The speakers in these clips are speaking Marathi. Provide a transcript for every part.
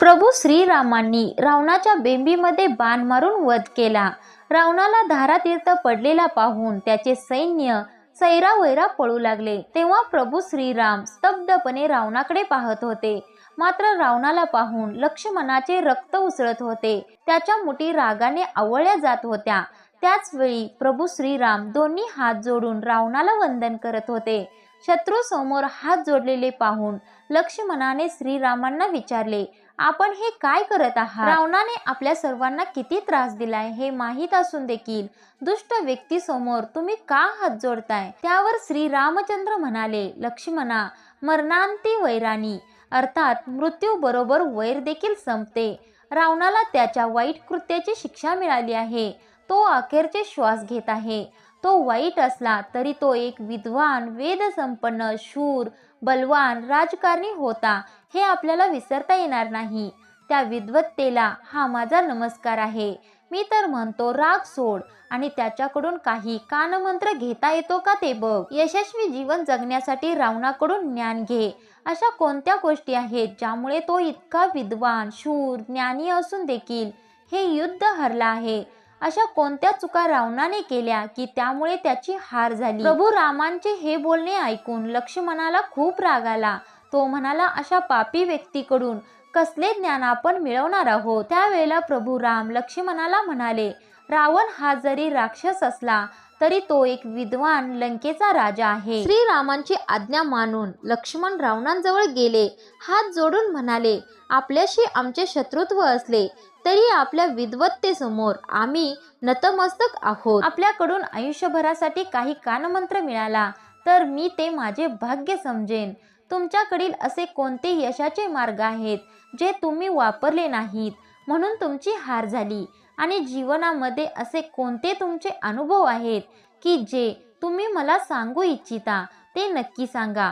प्रभू श्रीरामांनी रावणाच्या बेंबीमध्ये बाण मारून वध केला. रावणाला धारातीर्थ पडलेला पाहून त्याचे सैन्य सैरावैरा पळू लागले. तेव्हा प्रभू श्रीराम स्तब्धपणे रावणाकडे पाहत होते. मात्र रावणाला पाहून लक्ष्मणाचे रक्त उसळत होते. त्याच्या मुठी रागाने आवळल्या जात होत्या. त्याच वेळी प्रभू श्रीराम दोन्ही हात जोडून रावणाला वंदन करत होते. शत्रू समोर हात जोडलेले पाहून लक्ष्मणाने श्रीरामांना विचारले आपण हे काय करत आहात? रावणाने आपल्या सर्वांना किती त्रास दिलाय हे माहीत असून देखील दुष्ट व्यक्ती समोर तुम्ही का हात जोडताय? त्यावर श्रीरामचंद्र म्हणाले लक्ष्मणा मरणांती वैराणी अर्थात मृत्यू बरोबर वैर देखील संपते. रावणाला त्याच्या वाईट कृत्याची शिक्षा मिळाली आहे. तो अखेरचे श्वास घेत आहे. तो वाईट असला तरी तो एक विद्वान वेदसंपन्न शूर बलवान राजकारणी होता हे आपल्याला विसरता येणार नाही. त्या विद्वत्तेला हा माझा नमस्कार आहे. मी तर म्हणतो राग सोड आणि त्याच्याकडून काही कानमंत्र घेता येतो का ते बघ. यशस्वी जीवन जगण्यासाठी रावणाकडून ज्ञान घे. अशा कोणत्या गोष्टी आहेत ज्यामुळे तो इतका विद्वान शूर ज्ञानी असून देखील हे युद्ध हरला आहे? अशा कोणत्या चुका रावणाने केल्या की त्यामुळे त्याची हार झाली? प्रभू रामांचे हे बोलणे ऐकून लक्ष्मणाला खूप राग आला. तो म्हणाला अशा पापी व्यक्तीकडून कसले ज्ञान आपण मिळवणार आहोत? त्यावेळेला प्रभू राम लक्ष्मणाला म्हणाले रावण हा जरी राक्षस असला तरी तो एक विद्वान लंकेचा राजा आहे. श्रीरामांची आज्ञा मानून लक्ष्मण रावणांजवळ गेले. हात जोडून म्हणाले आपल्याशी आमचे शत्रुत्व असले तरी आपल्या विद्वत्तेसमोर आम्ही नतमस्तक आहोत. आपल्याकडून आयुष्यभरासाठी काही कानमंत्र मिळाला तर मी ते माझे भाग्य समजेन. तुमच्याकडील असे कोणते यशाचे मार्ग आहेत जे तुम्ही वापरले नाहीत म्हणून तुमची हार झाली. आणि जीवनामध्ये असे कोणते तुमचे अनुभव आहेत की जे तुम्ही मला सांगू इच्छिता ते नक्की सांगा.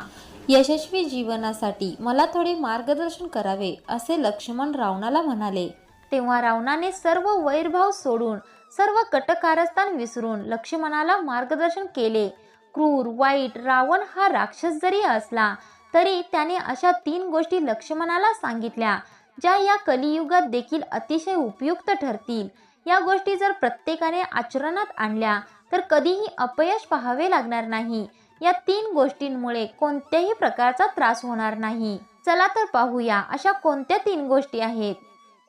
यशस्वी जीवनासाठी मला थोडे मार्गदर्शन करावे असे लक्ष्मण रावणाला म्हणाले. तेव्हा रावणाने सर्व वैरभाव सोडून सर्व कटकारस्थान विसरून लक्ष्मणाला मार्गदर्शन केले. क्रूर वाईट रावण हा राक्षस जरी असला तरी त्याने अशा तीन गोष्टी लक्ष्मणाला सांगितल्या ज्या या कलियुगात देखील अतिशय उपयुक्त ठरतील. या गोष्टी जर प्रत्येकाने आचरणात आणल्या तर कधीही अपयश पाहावे लागणार नाही. या तीन गोष्टींमुळे कोणत्याही प्रकारचा त्रास होणार नाही. चला तर पाहूया अशा कोणत्या तीन गोष्टी आहेत.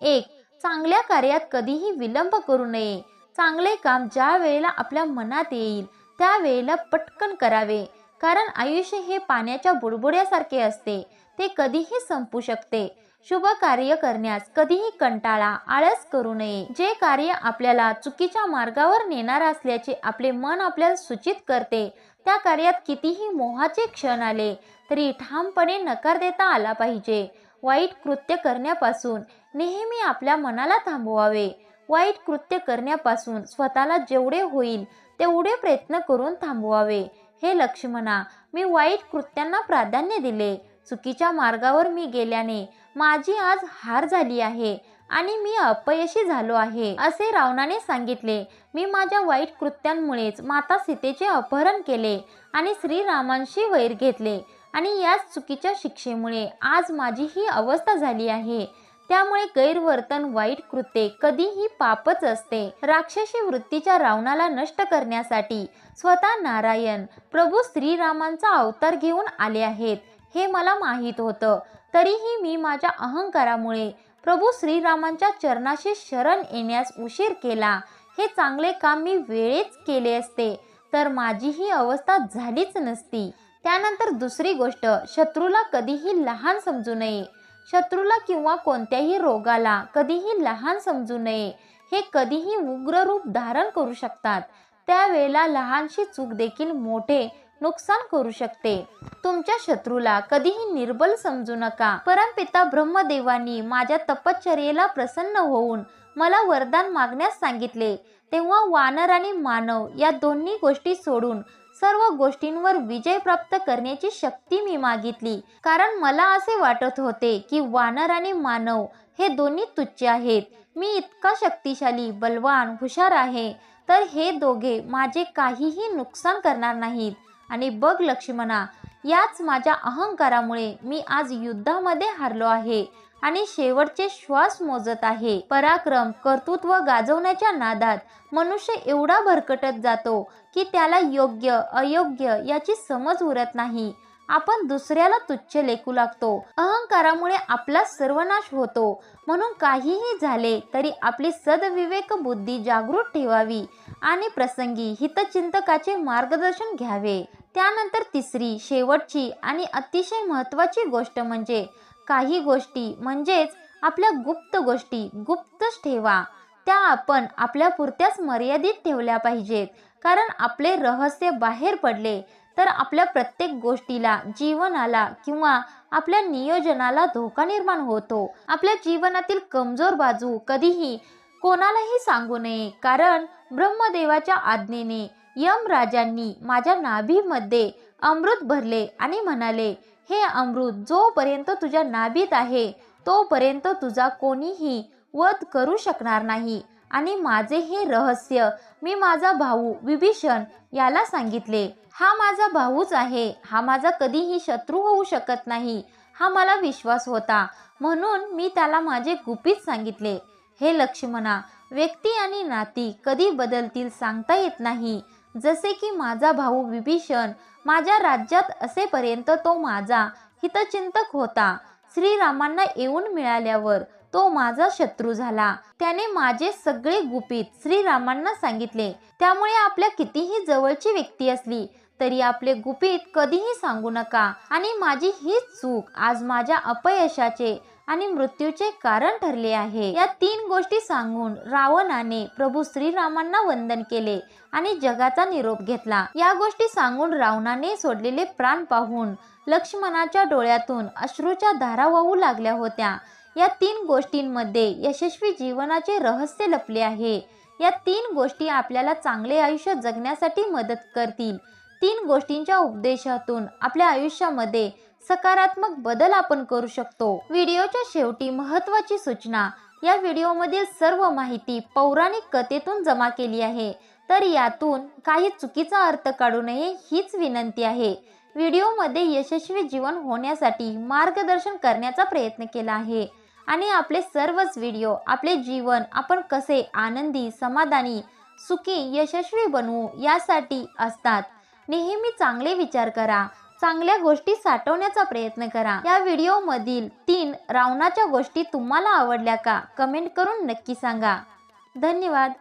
एक चांगल्या कार्यात कधीही विलंब करू नये. चांगले काम ज्या वेळेला आपल्या मनात येईल त्या वेळेला पटकन करावे. कारण आयुष्य हे पाण्याच्या बुडबुड्यासारखे असते. ते कधीही संपू शकते. शुभ कार्य करण्यास कधीही कंटाळा आळस करू नये. जे कार्य आपल्याला चुकीच्या मार्गावर नेणार असल्याचे आपले मन आपल्याला सूचित करते त्या कार्यात कितीही मोहाचे क्षण आले तरी ठामपणे नकार देता आला पाहिजे. वाईट कृत्य करण्यापासून नेहमी आपल्या मनाला थांबवावे. वाईट कृत्य करण्यापासून स्वतःला जेवढे होईल तेवढे प्रयत्न करून थांबवावे. हे लक्ष्मणा मी वाईट कृत्यांना प्राधान्य दिले. चुकीच्या मार्गावर मी गेल्याने माझी आज हार झाली आहे आणि मी अपयशी झालो आहे असे रावणाने सांगितले. मी माझ्या वाईट कृत्यांमुळेच माता सीतेचे अपहरण केले आणि श्रीरामांशी वैर घेतले आणि याच चुकीच्या शिक्षेमुळे आज माझी ही अवस्था झाली आहे. त्यामुळे गैरवर्तन वाईट कृत्ये कधीही पापच असते. राक्षसी वृत्तीच्या रावणाला नष्ट करण्यासाठी स्वतः नारायण प्रभू श्रीरामांचा अवतार घेऊन आले आहेत. हे मला माहीत होतं. तरीही मी माझ्या अहंकारामुळे प्रभू श्रीरामांच्या चरणाशी शरण येण्यास उशीर केला. हे चांगले काम मी वेळेच केले असते तर माझी ही अवस्था झालीच नसती. त्यानंतर दुसरी गोष्ट शत्रूला कधीही लहान समजू नये. शत्रूला किंवा कोणत्याही रोगाला कधीही लहान समजू नये. हे कधीही उग्र रूप धारण करू शकतात. त्यावेळेला लहानशी चूक देखील मोठे नुकसान करू शकते. तुमच्या शत्रूला कधीही निर्बल समजू नका. परमपिता ब्रह्मदेवानी माझ्या तपश्चर्येला प्रसन्न होऊन मला वरदान मागण्यास सांगितले. तेव्हा वानर आणि मानव या दोन्ही गोष्टी सोडून सर्व गोष्टींवर विजय प्राप्त करण्याची शक्ती मी मागितली. कारण मला असे वाटत होते की वानर आणि मानव हे दोन्ही तुच्छ आहेत. मी इतका शक्तिशाली बलवान हुशार आहे. तर हे दोघे माझे काहीही नुकसान करणार नाहीत. आणि बघ लक्ष्मणा याच माझ्या अहंकारामुळे मी आज युद्धामध्ये हारलो आहे आणि शेवटचे श्वास मोजत आहे. पराक्रम कर्तृत्व गाजवण्याच्या नादात मनुष्य एवढा भरकटत जातो की त्याला योग्य अयोग्य याची समज उरत नाही. आपण दुसऱ्याला तुच्छ लेखू लागतो. अहंकारामुळे आपला सर्वनाश होतो. म्हणून काहीही झाले तरी आपली सदविवेक बुद्धी जागृत ठेवावी आणि प्रसंगी हितचिंतकाचे मार्गदर्शन घ्यावे. त्यानंतर तिसरी शेवटची आणि अतिशय महत्त्वाची गोष्ट म्हणजे काही गोष्टी म्हणजेच आपल्या गुप्त गोष्टी गुप्तच ठेवा. त्या आपण आपल्या पुरत्याच मर्यादित ठेवल्या पाहिजेत. कारण आपले रहस्य बाहेर पडले तर आपल्या प्रत्येक गोष्टीला जीवनाला किंवा आपल्या नियोजनाला धोका निर्माण होतो. आपल्या जीवनातील कमजोर बाजू कधीही कोणालाही सांगू नये कारण ब्रह्मदेवाच्या आज्ञेने यम राजांनी माझ्या नाभीमध्ये अमृत भरले आणि म्हणाले हे अमृत जोपर्यंत तुझ्या नाभीत आहे तोपर्यंत तुझा कोणीही वध करू शकणार नाही. आणि माझे हे रहस्य मी माझा भाऊ विभीषण याला सांगितले. हा माझा भाऊच आहे. हा माझा कधीही शत्रू होऊ शकत नाही. हा मला विश्वास होता. म्हणून मी त्याला माझे गुपित सांगितले. हे लक्ष्मणा व्यक्ती आणि नाती कधी बदलतील सांगता येत नाही. जसे की माझा भाऊ विभीषण माझ्या राज्यात असेपर्यंत तो माझा हितचिंतक होता. श्रीरामांना येऊन मिळाल्यावर तो माझा शत्रू झाला. त्याने माझे सगळे गुपित श्रीरामांना सांगितले. त्यामुळे आपल्या कितीही जवळची व्यक्ती असली तरी आपले गुपित कधीही सांगू नका. आणि माझी हीच चूक आज माझ्या अपयशाचे आणि मृत्यूचे कारण ठरले आहे. या तीन गोष्टी सांगून रावणाने प्रभू श्रीरामांना वंदन केले आणि जगाचा निरोप घेतला. या गोष्टी सांगून रावणाने सोडलेले प्राण पाहून लक्ष्मणाच्या डोळ्यातून अश्रूच्या धारा वाहू लागल्या होत्या. या तीन गोष्टींमध्ये यशस्वी जीवनाचे रहस्य लपले आहे. या तीन गोष्टी आपल्याला चांगले आयुष्य जगण्यासाठी मदत करतील. तीन गोष्टींच्या उपदेशातून आपल्या आयुष्यामध्ये सकारात्मक बदल आपण करू शकतो. व्हिडिओच्या शेवटी महत्त्वाची सूचना. या व्हिडिओमधील सर्व माहिती पौराणिक कथेतून जमा केली आहे. तर यातून काही चुकीचा अर्थ काढू नये हीच विनंती आहे. व्हिडिओमध्ये यशस्वी जीवन होण्यासाठी मार्गदर्शन करण्याचा प्रयत्न केला आहे. आणि आपले सर्वच व्हिडिओ आपले जीवन आपण कसे आनंदी समाधानी सुखी यशस्वी बनवू यासाठी असतात. नेहमी चांगले विचार करा चांगल्या गोष्टी साठवण्याचा प्रयत्न करा. या व्हिडिओमधील तीन रावणाच्या गोष्टी तुम्हाला आवडल्या का? कमेंट करून नक्की सांगा. धन्यवाद.